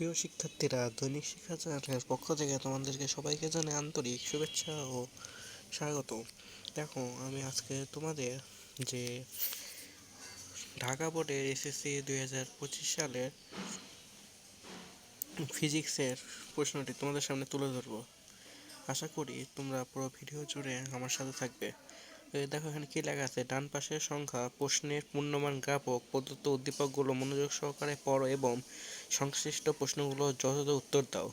প্রিয় শিক্ষার্থীরা, দৈনিক শিক্ষা চ্যানেলের পক্ষ থেকে তোমাদেরকে সবাইকে জানাই আন্তরিক শুভেচ্ছা ও স্বাগত। দেখো, আমি আজকে তোমাদের যে ঢাকা বোর্ডের এসএসসি দুই হাজার পঁচিশ সালের ফিজিক্সের প্রশ্নটি তোমাদের সামনে তুলে ধরবো। আশা করি তোমরা পুরো ভিডিও জুড়ে আমার সাথে থাকবে। দেখো এখানে কি লেখা আছে? ডান পাশের সংখ্যা প্রশ্নের পূর্ণমান গ্রাপক প্রদত্ত উদ্দীপকগুলো মনোযোগ সহকারে পড়ো এবং সংশ্লিষ্ট প্রশ্নগুলো যথাযথ উত্তর দাও।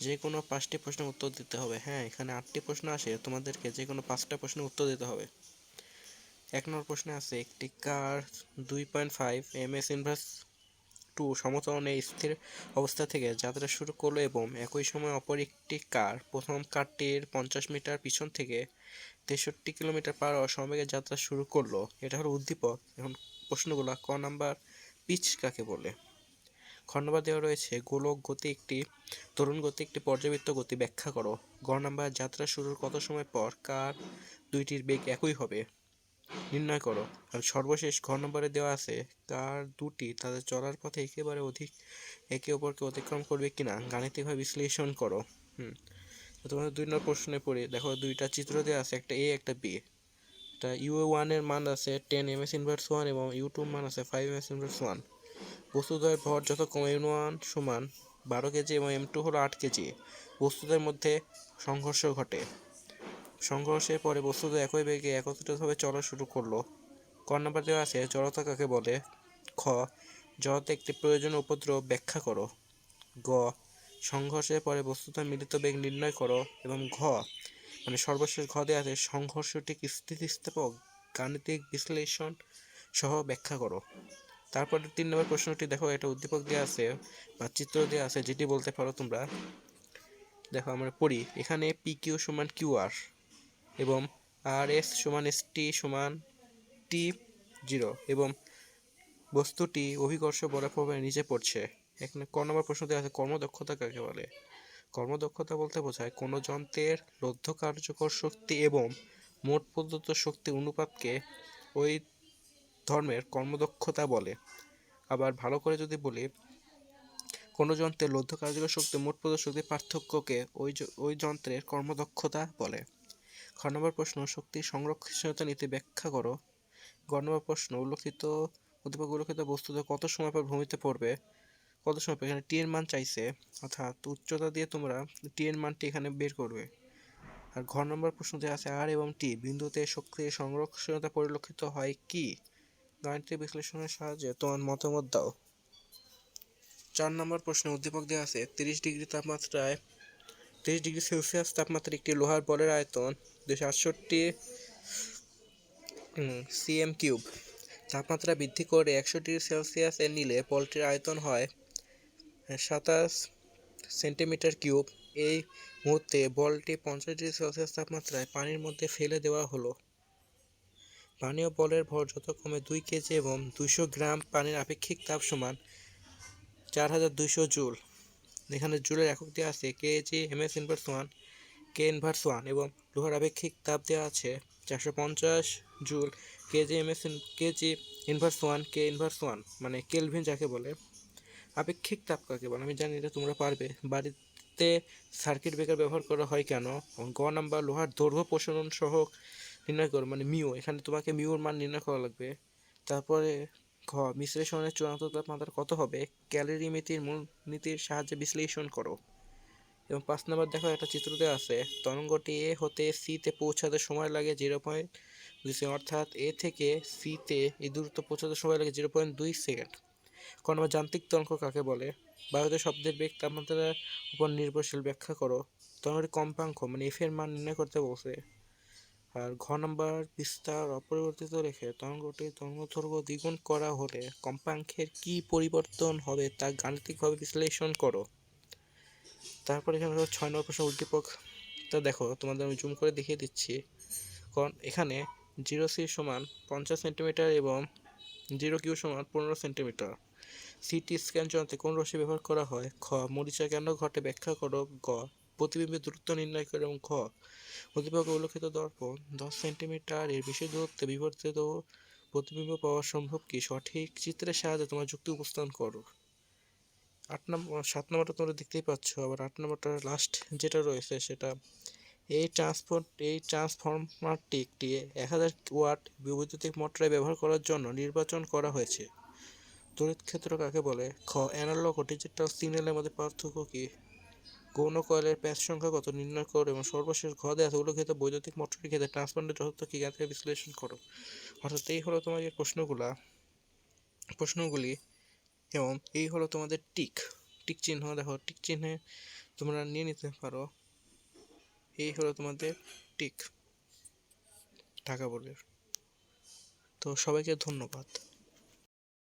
যে কোনো পাঁচটি প্রশ্নের উত্তর দিতে হবে। হ্যাঁ এখানে আটটি প্রশ্ন আসে। তোমাদেরকে যে কোনো পাঁচটা প্রশ্নের উত্তর দিতে হবে। এক নম্বর প্রশ্নে আছে, একটি কার দুই point five m s inverse two সমতলে স্থির অবস্থা থেকে যাত্রা শুরু করল এবং একই সময় অপর একটি কার, প্রথম কারটির পঞ্চাশ মিটার পিছন থেকে তেষট্টি কিলোমিটার পার সমবেগে যাত্রা শুরু করল। এটা হলো উদ্দীপক। এখন প্রশ্নগুলো ক নাম্বার, পিচ কাকে বলে? খ দেওয়া রয়েছে, গোলক গতি একটি, তরুণ গতি একটি পর্যাবৃত্ত গতি ব্যাখ্যা করো। গ নাম্বার, যাত্রা শুরুর কত সময় পর কার দুইটির বেগ একই হবে? নির্ণয় করো। আর সর্বশেষ ঘ নম্বরে দেওয়া আছে, কার দুটি তাদের চলার পথে একেবারে অধিক একে অপরকে অতিক্রম করবে কিনা, গাণিতিকভাবে বিশ্লেষণ করো। হুম। তোমাদের দুই নম্বর প্রশ্নে পড়ি, দেখো দুইটা চিত্র দেওয়া আছে, একটা এ একটা বি তা ইউ ওয়ানের মান আছে ten m s inverse one এবং ইউ টু মান আছে five m s inverse one বস্তুদ্বয়ের ভর যথাক্রমে এম ওয়ান সমান বারো কেজি এবং এম টু হলো আট কেজি। বস্তুদের মধ্যে সংঘর্ষ ঘটে। সংঘর্ষের পরে বস্তুদের একই বেগে একত্রিতভাবে চলা শুরু করল। ক দেওয়া আছে, জড়তা কাকে বলে? খ, জড়তা একটি প্রয়োজনীয় উপদ্রব ব্যাখ্যা করো। গ, সংঘর্ষের পরে বস্তুতার মিলিত বেগ নির্ণয় করো এবং ঘ মানে সর্বশেষ ঘ দেওয়া আছে সংঘর্ষটি স্থিতিস্থাপক গাণিতিক বিশ্লেষণ সহ ব্যাখ্যা করো। তারপরে তিন নম্বর প্রশ্নটি, দেখো একটা উদ্দীপক দেওয়া আছে বা চিত্র দেওয়া আছে, যেটি বলতে পারো তোমরা। দেখো, আমরা পড়ি, এখানে পি কিউ সমান কিউ আর এবং আর এস সমান এস টি সমান টি জিরো এবং বস্তুটি অভিকর্ষ বরাবর নিচে পড়ছে। এখানে ক নম্বর প্রশ্ন দেওয়া আছে, কর্মদক্ষতা কাকে বলে? কর্মদক্ষতা বলতে বোঝায় কোনো যন্ত্রের লব্ধ কার্যকর শক্তি এবং মোট প্রদত্ত শক্তি অনুপাতকে ওই ধর্মের কর্মদক্ষতা বলে। আবার ভালো করে যদি বলি, কোনো যন্ত্রের লব্ধ কার্যকর শক্তি, মোট প্রদত্ত শক্তির পার্থক্যকে ওই ওই যন্ত্রের কর্মদক্ষতা বলে। খ নম্বর প্রশ্ন শক্তির সংরক্ষণীয়তা নীতি ব্যাখ্যা করো। গ নম্বর প্রশ্ন, উল্লেখিত উদ্দীপক উল্লেখিত বস্তুতে কত সময় পর ভূমিতে পড়বে? কত সময় পর? এখানে টি এর মান চাইছে। অর্থাৎ উচ্চতা দিয়ে তোমরা টি এর মানটি এখানে বের করবে। আর ঘ নম্বর প্রশ্ন প্রশ্নতে আছে আর এবং টি। বিন্দুতে শক্তির সংরক্ষণীয়তা পরিলক্ষিত হয় কি? গাণিতিক বিশ্লেষণের সাহায্যে তোমার মতামত দাও। চার নম্বর প্রশ্নে উদ্দীপক দেওয়া আছে, তিরিশ ডিগ্রি তাপমাত্রায়, তিরিশ ডিগ্রি সেলসিয়াস তাপমাত্রায় একটি লোহার বলের আয়তন দুশো আটষট্টি সিএম কিউব তাপমাত্রা বৃদ্ধি করে একশো ডিগ্রি সেলসিয়াস এ নিলে বলটির আয়তন হয় সাতাশ সেন্টিমিটার কিউব। এই মুহূর্তে বলটি পঞ্চাশ ডিগ্রি সেলসিয়াস তাপমাত্রায় পানির মধ্যে ফেলে দেওয়া হলো। পানীয় বলের ভর যথাক্রমে দুই কেজি এবং দুইশো গ্রাম পানির আপেক্ষিক তাপ সমান চার হাজার দুইশো জুল। এখানে জুলের একক দেওয়া আছে kg m s inverse one K inverse one এবং লোহার আপেক্ষিক তাপ দেওয়া আছে চারশো পঞ্চাশ joule. Kg m s kg inverse one K inverse one মানে কেলভিন যাকে বলে। আপেক্ষিক তাপ কাকে বলে? আমি জানি এটা তোমরা পারবে। বাড়িতে সার্কিট ব্রেকার ব্যবহার করা হয় কেন? গ নাম্বার, লোহার দৈর্ঘ্য প্রসারণ সহ নির্ণয় করো মানে মিউ, এখানে তোমাকে মিউর মান নির্ণয় করা লাগবে। তারপরে ঘ, বিশ্লেষণের চূড়ান্ত তাপমাত্রা কত হবে? ক্যালোরিমিতির মূল নীতির সাহায্যে বিশ্লেষণ করো। এবং পাঁচ নম্বর দেখো, একটা চিত্র দেওয়া আছে। তরঙ্গটি এ হতে সিতে পৌঁছাতে সময় লাগে জিরো পয়েন্ট দুই সেকেন্ড, অর্থাৎ এ থেকে সিতে এই দূরত্ব পৌঁছাতে সময় লাগে জিরো পয়েন্ট দুই সেকেন্ড। কোন যান্ত্রিক তরঙ্গ কাকে বলে? বায়ুতে শব্দের বেগ তাপমাত্রার উপর নির্ভরশীল, ব্যাখ্যা করো। তরঙ্গটি কম্পাঙ্ক মানে এফ এর মান নির্ণয় করতে বলছে। আর ঘ নম্বর বিস্তার অপরিবর্তিত রেখে তরঙ্গটি তরঙ্গদৈর্ঘ্য দ্বিগুণ করা হলে কম্পাঙ্কের কি পরিবর্তন হবে তা গাণিতিকভাবে বিশ্লেষণ করো। তারপর এখানে ছয় নম্বর প্রশ্ন উদ্দীপকটা দেখো, তোমাদের আমি জুম করে দেখিয়ে দিচ্ছি। কারণ এখানে জিরো সি সমান পঞ্চাশ সেন্টিমিটার এবং জিরো কিউ সমান পনেরো সেন্টিমিটার। সিটি স্ক্যান যন্ত্রে কোন রশ্মি ব্যবহার করা হয়? খ, মরিচা কেন ঘটে? ব্যাখ্যা করো। গ প্রতিবিম্বের দূরত্ব নির্ণয় করো এবং খ প্রতিপক্ষ উল্লেখিত দর্পণ, দশ সেন্টিমিটার এর বেশি দূরত্বে বিবর্তিত প্রতিবিম্ব পাওয়া সম্ভব কি? সঠিক চিত্রের সাহায্যে তোমার যুক্তি উপস্থান করো। আট নম্বর সাত নম্বরটা তোমরা দেখতেই পাচ্ছ, আবার আট নম্বরটা লাস্ট যেটা রয়েছে সেটা, এই ট্রান্সপোর্ট এই ট্রান্সফরমারটি একটি এক হাজার ওয়াট বৈদ্যুতিক মোটরে ব্যবহার করার জন্য নির্বাচন করা হয়েছে। তড়িৎ ক্ষেত্র কাকে বলে? খ, অ্যানালগ ও ডিজিটাল সিগন্যালের মধ্যে পার্থক্য কি? গৌণ কয়েলের প্যাচ সংখ্যা কত নির্ণয় করো এবং সর্বশেষ ঘ দেয় উল্লেখিত বৈদ্যুতিক মোটরের ক্ষেত্রে ট্রান্সফরমারের যথার্থ কি জ্ঞাতে বিশ্লেষণ করো? অর্থাৎ এই হলো তোমাদের প্রশ্নগুলা, প্রশ্নগুলি এবং এই হলো তোমাদের টিক টিক চিহ্ন, দেখো টিক চিহ্নে তোমরা নিয়ে নিতে পারো। এই হলো তোমাদের টিক, ঢাকা বোর্ডের। তো সবাইকে ধন্যবাদ।